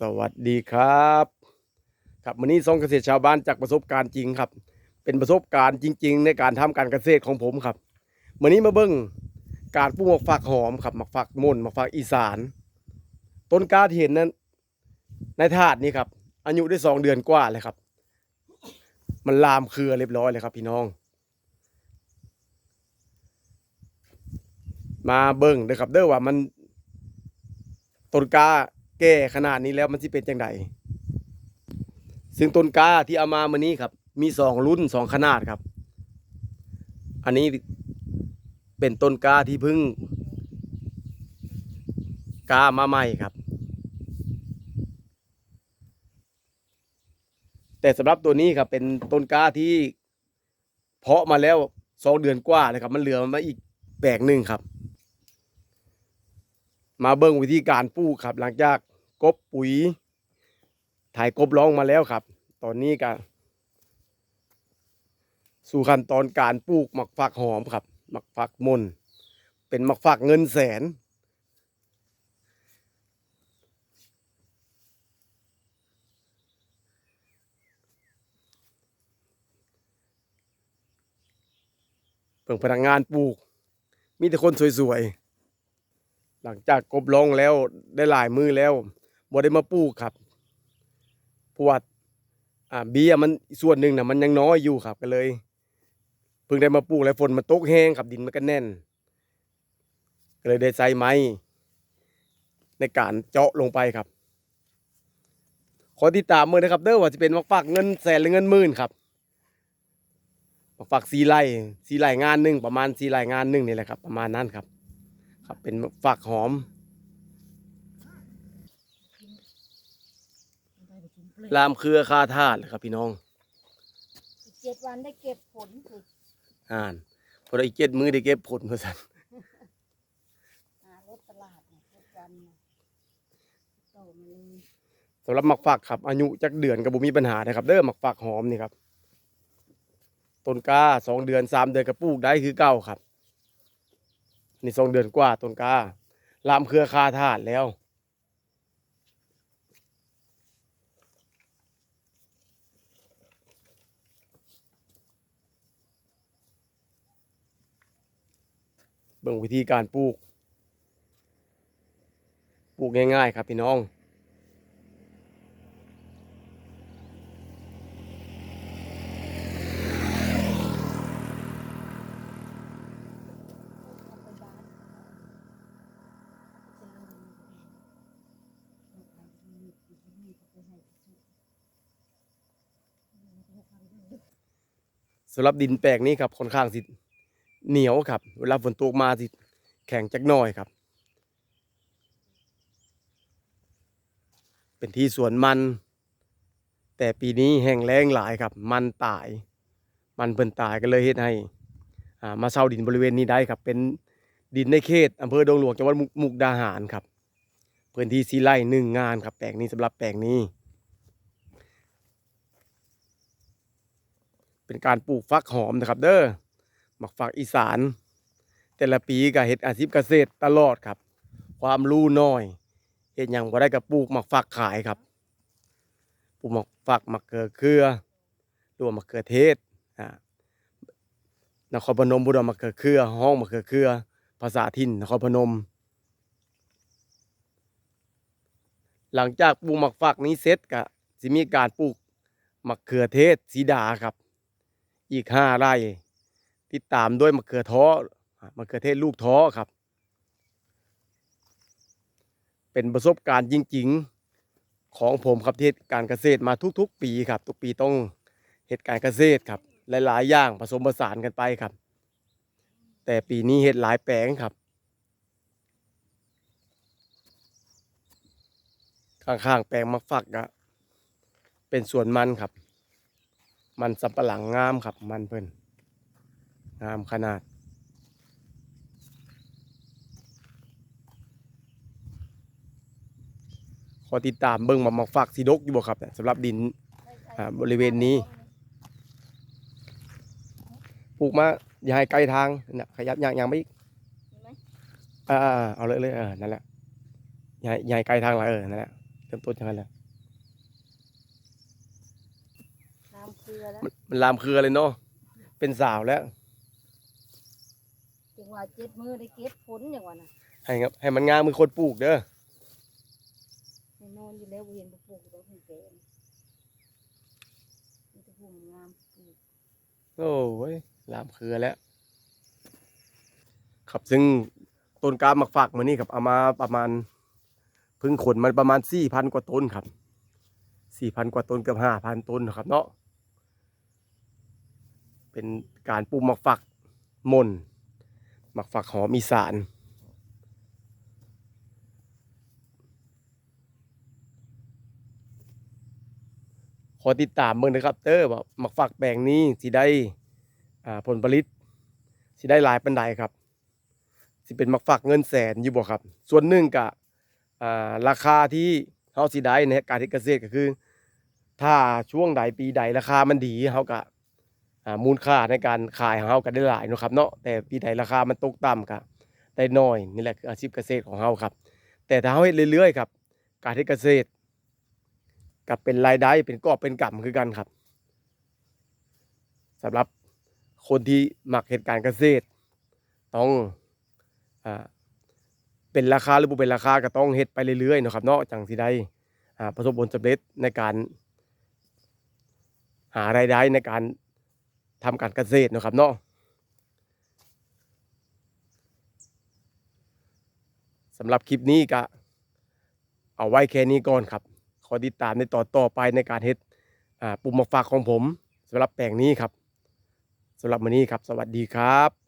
สวัสดีครับ ครับวันนี้ทรงเกษตรชาวบ้านจากประสบการณ์จริงครับ เป็นประสบการณ์จริง ๆ ในการทำการเกษตรของผมครับวันนี้มาเบิ้งการปลูกหมกฝักหอมครับหมกฝักมนหมกฝักอีสาน ต้นกาที่เห็นนั้นในถาดนี้ครับอายุได้สองเดือนกว่าเลยครับ มันลามเครือเรียบร้อยเลยครับ พี่น้อง มาเบิ้งเด้อครับเด้อว่ามันต้นกา แก่ขนาดนี้แล้วมันสิเป็นจังไดซึ่งต้นกล้าที่เอามามื้อนี้ครับ มีสองรุ่นสองขนาดครับ อันนี้เป็นต้นกล้าที่เพึ่งกล้ามาใหม่ครับ แต่สำหรับตัวนี้ครับเป็นต้นกล้าที่เพาะมาแล้วสองเดือนกว่าเลยครับ มันเหลือมาอีกแปลงหนึ่งครับ มาเบิ่งวิธีการปลูกครับ หลังจาก กบปุ๋ย ถ่ายกบร้องมาแล้วครับ ตอนนี้ก็สู่ขั้นตอนการปลูกหมักฝักหอมครับ หมักฝักมน เป็นหมักฝักเงินแสน เพิ่งพนักงานปลูก มีแต่คนสวยๆ หลังจากกบลงแล้วได้หลายมือแล้ว บ่ได้มาปลูกครับเพราะว่าอ่าเบี้ยมันส่วนหนึ่งนะมันยังน้อยอยู่ครับก็เลยเพิ่งได้มาปลูกแล้วฝนมันตกแห้งครับดินมันก็แน่น ก็เลยได้ใส่ไม้ในการเจาะลงไปครับ ขอติดตามมือนะครับ เด้อว่าจะเป็นมักฝากเงินแสนหรือเงินหมื่นครับมักฝากสีไร่สีไร่งานหนึ่งประมาณสีไร่งานหนึ่งนี่แหละครับ ประมาณนั้นครับ ครับเป็นฝักหอม ลามเครือคาธาตุเลยครับพี่น้องอีกเจ็ดวันได้เก็บผลคืออ่านพอได้อีกเจ็ดมือได้เก็บผลมาสั่นหารถตลาดเนี่ยทุกวันเนี่ยโตมันเลยสำหรับหมักฝักครับ อายุจักเดือนก็บ่มีปัญหานะครับ เด้อหมักฝักหอมนี่ครับต้นกล้าสองเดือนสามเดือนก็ปลูกได้คือเก้าครับนี่สองเดือนกว่าต้นกล้าลามเครือคาธาตุแล้ว เบิ่งวิธีการปลูก ปลูกง่ายๆครับพี่น้อง สำหรับดินแปลงนี้ครับค่อนข้างสิ เหนียวครับ เวลาฝนตกมาสิแข็งจักหน่อยครับ เป็นที่สวนมัน แต่ปีนี้แห้งแล้งหลายครับ มันตาย มันเพิ่นตายก็เลยเฮ็ดให้มาเช่าดินบริเวณนี้ได้ครับ เป็นดินในเขตอำเภอดงหลวงจังหวัดมุกมุกดาหารครับ พื้นที่สีไร่หนึ่งงานครับแปลงนี้สำหรับแปลงนี้ เป็นการปลูกฟักหอมนะครับ เด้อ หมักฝักอีสาน แต่ละปีก็เฮ็ดอาชีพเกษตรตลอดครับ ความรู้น้อยเฮ็ดยังบ่ได้ก็ปลูกหมักฝักขายครับปลูกหมักฝักหมักเกลือเครือรว่าหมักเขือเทศอ่านครพนมบุรีมะเขือเครือ ห้องมะเขือเครือ ภาษาถิ่นนครพนม หลังจากปลูกหมักฝักนี้เสร็จก็สิมีการปลูกมะเขือเทศสีดาครับ อีกห้าไร่ ติดตามด้วยมะเขือท้อมะเขือเทศลูกท้อครับ เป็นประสบการณ์จริง ๆ ของผมครับที่การเกษตรมาทุก ๆ ปีครับ ทุกปีต้องเหตุการเกษตรครับ หลายๆอย่างผสมผสานกันไปครับ แต่ปีนี้เห็ดหลายแปลงครับ ข้างๆแปลงมะฝักก็เป็นสวนมันครับ มันสำปะหลังงามครับมันเพิ่น งามขนาด ขอติดตามเบิ่งมามาฝากสีดกอยู่บ่ครับเนี่ยสำหรับดินอ่าบริเวณนี้ปลูกมาอย่าให้ไกลทางนะขยับอย่างอย่างไม่อีกเห็นไหมอ่าๆเอาเลยเลยเออนั่นแหละอย่าให้อย่าให้ไกลทางหลายเออนั่นแหละเริ่มต้นยังไงแล้วน้ำเกลือแล้วมันมันลามเครือเลยเนาะเป็นสาวแล้วจังห วะเจ็ดมือได้เก็บผลอย่างวะน่ะให้ครับให้มันงามมือคนปลูกเด้อแน่นอนอยู่แล้วบ่เห็นบ่ปลูกแล้วผู้แก่นี่มีแต่ผู้งามปลูกโอ้ยลามเครือแล้ว ครับซึ่งต้นกล้าหมักฝักมานี่ครับเอามาประมาณเพึ่งขนมันประมาณสี่พันกว่าต้นครับสี่พันกว่าต้นเกือบห้าพันต้นนะครับ เนาะเป็นการปลูกหมักฝักมนห มักฝักหอมอีสานขอติดตามเบิ่งนะครับ เตอร์ว่าหมักฝักแปลงนี้สิได้ผลผลิตสิได้หลายปันใดครับ สิเป็นหมักฝักเงินแสนอยู่บ่ครับ ส่วนหนึ่งกะอ่าราคาที่เฮาสิได้ในการเกษตรก็คือ ถ้าช่วงใดปีใดราคามันดีเฮาก็ มูลค่าในการขายของเฮาก็ได้หลายนะครับเนาะแต่ปีใดราคามันตกต่ำก็ได้น้อยนี่แหละคืออาชีพเกษตรของเฮาครับ แต่ถ้าเฮาเฮ็ดเรื่อยๆครับ การที่เกษตรกับเป็นรายได้เป็นกอบเป็นกำคือกันครับสำหรับคนที่มักเหตุการเกษตร ต้องอ่าเป็นราคาหรือบ่เป็นราคาก็ต้องเฮ็ดไปเรื่อยๆนะครับเนาะจังสิได้อ่าประสบผลสำเร็จในการ หารายได้ในการ ทำการเกษตรนะครับเนาะสำหรับคลิปนี้ก็เอาไว้แค่นี้ก่อนครับ ขอติดตามในต่อต่อไปในการเฮ็ดปุ่มมาฝากของผมสำหรับแปลงนี้ครับสำหรับวันนี้ครับ สวัสดีครับ